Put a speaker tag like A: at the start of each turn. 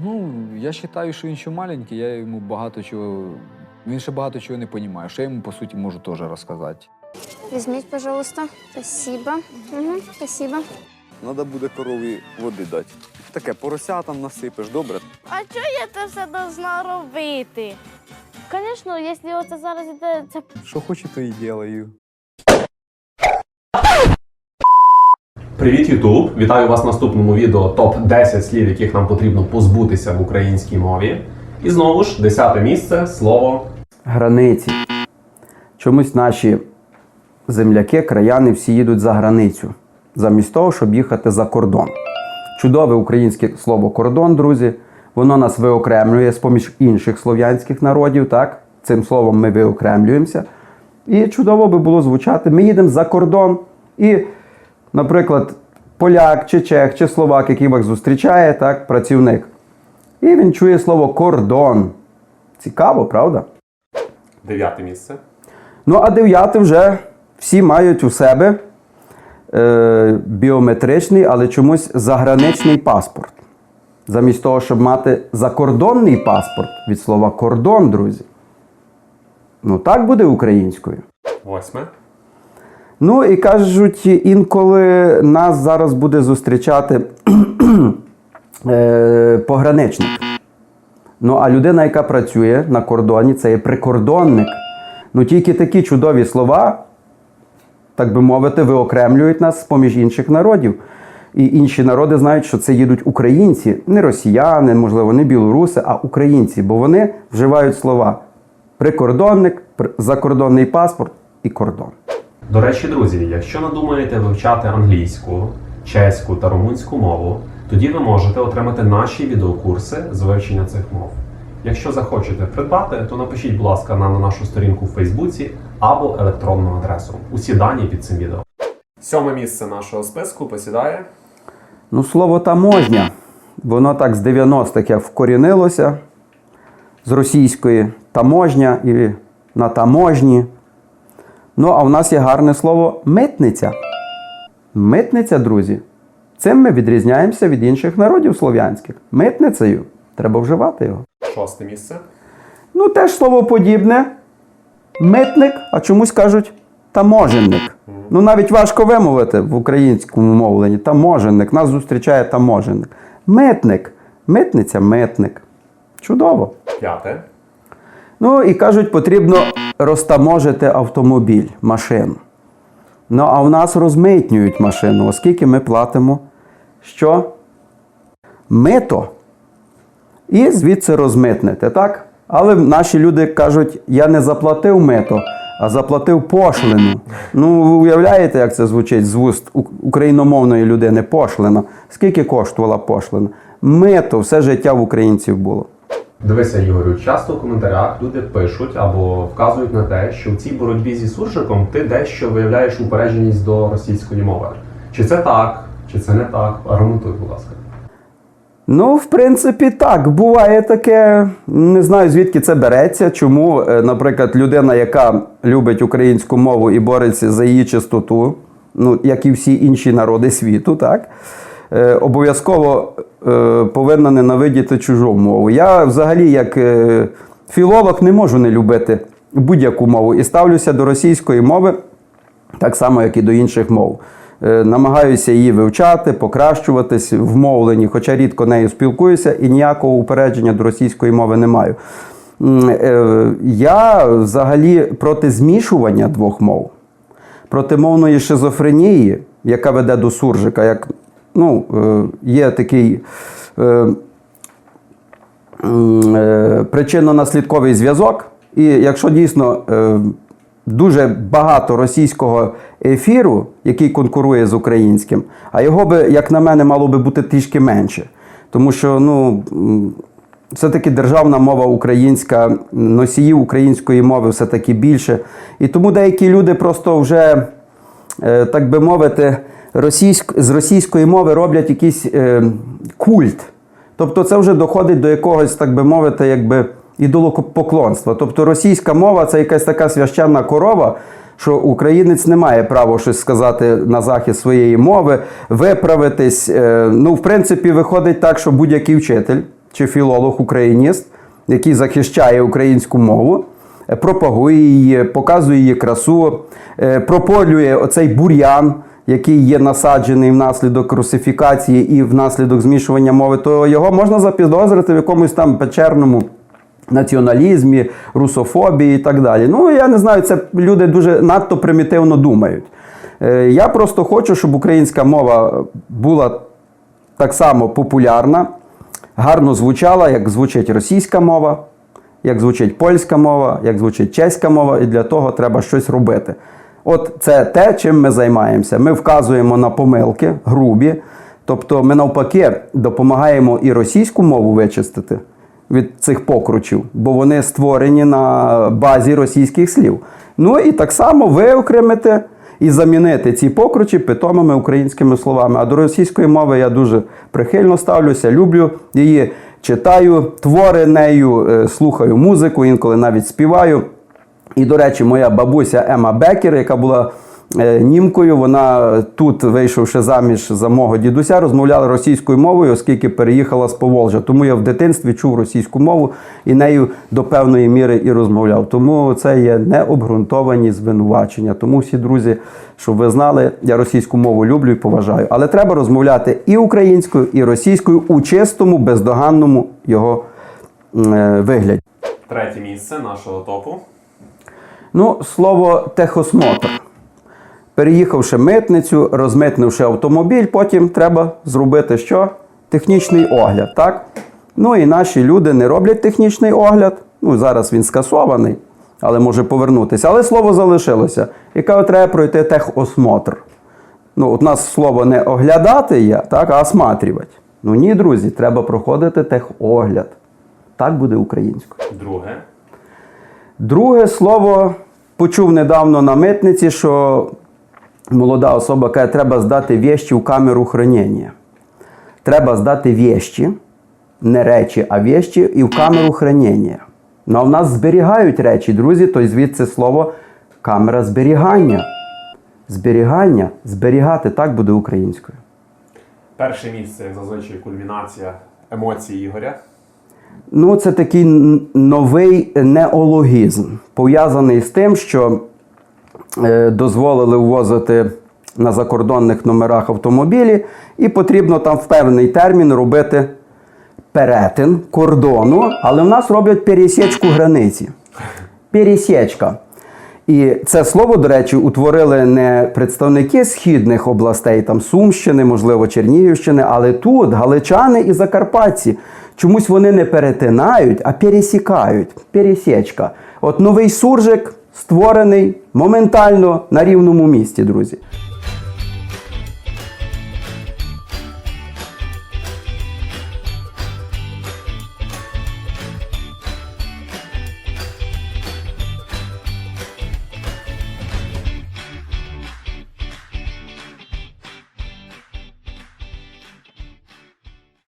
A: Ну, я вважаю, що він ще маленький, я йому багато чого. Він ще багато чого не розуміє. Що я йому, по суті, можу теж розказати.
B: Возьмите, пожалуйста. Спасибо. Угу, спасибо.
C: Треба буде корові води дати. Таке поросятам насипеш, добре?
D: А чого я це все должна робити? Звісно, якщо оце зараз іде, це
A: Що хочу, то і роблю.
E: Привіт, Ютуб! Вітаю вас в наступному відео топ 10 слів, яких нам потрібно позбутися в українській мові. І знову ж, десяте місце слово
F: границі. Чомусь наші земляки, краяни всі їдуть за границю, замість того, щоб їхати за кордон. Чудове українське слово кордон, друзі. Воно нас виокремлює з поміж інших слов'янських народів. так? Цим словом ми виокремлюємося. І чудово би було звучати: ми їдемо за кордон. І, наприклад, поляк чи чех, чи словак, який вас зустрічає, так, працівник. І він чує слово кордон. Цікаво, правда?
E: дев'яте місце.
F: Ну, а дев'яте вже всі мають у себе е, біометричний, але чомусь заграничний паспорт. Замість того, щоб мати закордонний паспорт від слова кордон, друзі. Ну, так буде українською.
E: Восьме.
F: Ну і кажуть, інколи нас зараз буде зустрічати е, пограничник. Ну, а людина, яка працює на кордоні, це є прикордонник. Ну тільки такі чудові слова, так би мовити, виокремлюють нас поміж інших народів. І інші народи знають, що це їдуть українці, не росіяни, можливо, не білоруси, а українці, бо вони вживають слова прикордонник, закордонний паспорт і кордон.
E: До речі, друзі, якщо надумаєте вивчати англійську, чеську та румунську мову, тоді ви можете отримати наші відеокурси з вивчення цих мов. Якщо захочете придбати, то напишіть, будь ласка, на нашу сторінку в Фейсбуці або електронну адресу. Усі дані під цим відео. Сьоме місце нашого списку посідає
F: Ну, слово таможня, воно так з 90-х як вкорінилося з російської таможня і на таможні. Ну, а в нас є гарне слово митниця. Митниця, друзі. Цим ми відрізняємося від інших народів слов'янських. Митницею. Треба вживати його.
E: шосте місце.
F: Ну, теж слово подібне. Митник, а чомусь кажуть таможенник. Ну, навіть важко вимовити в українському мовленні. Таможенник. Нас зустрічає таможенник. Митник. Митниця, митник. Чудово.
E: П'яте.
F: Ну і кажуть, потрібно розтаможити автомобіль, машину. Ну, а в нас розмитнюють машину, оскільки ми платимо що? Мито. І звідси розмитнити, так? Але наші люди кажуть, я не заплатив мито, а заплатив пошлину. Ну, ви уявляєте, як це звучить з вуст україномовної людини пошлина? Скільки коштувала пошлина? Мито все життя в українців було.
E: Дивися, Ігорю, часто в коментарях люди пишуть або вказують на те, що в цій боротьбі зі суржиком ти дещо виявляєш упередженість до російської мови. Чи це так, чи це не так? Аргументуй, будь ласка.
F: Ну, в принципі, так. Буває таке. Не знаю, звідки це береться. Чому, е, наприклад, людина, яка любить українську мову і бореться за її чистоту, ну, як і всі інші народи світу, так, обов'язково е, повинна ненавидіти чужу мову. Я взагалі, як е, філолог, не можу не любити будь-яку мову і ставлюся до російської мови так само, як і до інших мов. Е, Намагаюся її вивчати, покращуватись в мовленні, хоча рідко нею спілкуюся і ніякого упередження до російської мови не маю. Е, Я взагалі проти змішування двох мов, проти мовної шизофренії, яка веде до суржика. Як, ну, е, є такий е, е, причинно-наслідковий зв'язок. І якщо дійсно дуже багато російського ефіру, який конкурує з українським, а його би, як на мене, мало би бути трішки менше. Тому що, ну. Все-таки державна мова українська, носіїв української мови все-таки більше. І тому деякі люди просто вже, так би мовити, російськ, з російської мови роблять якийсь е, культ. Тобто це вже доходить до якогось, так би мовити, якби ідолопоклонства. Тобто російська мова це якась така священна корова, що українець не має права щось сказати на захист своєї мови, виправитись. Е, Ну, в принципі, виходить так, що будь-який вчитель чи філолог-україніст, який захищає українську мову, пропагує її, показує її красу, е, прополює оцей бур'ян, який є насаджений внаслідок русифікації і внаслідок змішування мови, то його можна запідозрити в якомусь там печерному націоналізмі, русофобії і так далі. Ну, я не знаю, це люди дуже надто примітивно думають. Е, Я просто хочу, щоб українська мова була так само популярна, гарно звучала, як звучить російська мова, як звучить польська мова, як звучить чеська мова, і для того треба щось робити. От це те, чим ми займаємося. Ми вказуємо на помилки грубі, тобто ми навпаки допомагаємо і російську мову вичистити від цих покручів, бо вони створені на базі російських слів. Ну і так само виокремити і замінити ці покручі питомими українськими словами. А до російської мови я дуже прихильно ставлюся, люблю її, читаю твори нею, е, слухаю музику, інколи навіть співаю. І, до речі, моя бабуся Ема Бекер, яка була е, німкою, вона тут, вийшовши заміж за мого дідуся, розмовляла російською мовою, оскільки переїхала з Поволжя. Тому я в дитинстві чув російську мову і нею до певної міри і розмовляв. Тому це є необґрунтовані звинувачення. Тому всі друзі, щоб ви знали, я російську мову люблю і поважаю. Але треба розмовляти і українською, і російською у чистому, бездоганному його е, вигляді.
E: Третє місце нашого топу.
F: Ну, слово техосмотр. Переїхавши митницю, розмитнивши автомобіль, потім треба зробити що? Технічний огляд, так? Ну і наші люди не роблять технічний огляд. Ну, зараз він скасований, але може повернутися. Але слово залишилося. Яке треба пройти техосмотр. Ну, от у нас слово не оглядати є, так, а осматрювати. Ну ні, друзі, треба проходити техогляд. Так буде українською.
E: Друге.
F: Друге слово почув недавно на митниці, що молода особа каже, треба здати вещі в камеру хранення. Треба здати вещі, не речі, а вещі і в камеру хранення. Ну а в нас зберігають речі, друзі, то звідси слово камера зберігання. Зберігання, зберігати так буде українською.
E: Перше місце, як зазвичай, кульмінація емоцій Ігоря.
F: Ну, це такий новий неологізм, пов'язаний з тим, що е, дозволили ввозити на закордонних номерах автомобілі, і потрібно там в певний термін робити перетин кордону, але в нас роблять пересічку границі. Пересічка. І це слово, до речі, утворили не представники східних областей, там Сумщини, можливо, Чернігівщини, але тут галичани і закарпатці. Чомусь вони не перетинають, а пересікають. Пересічка. От новий суржик створений моментально на рівному місці, друзі.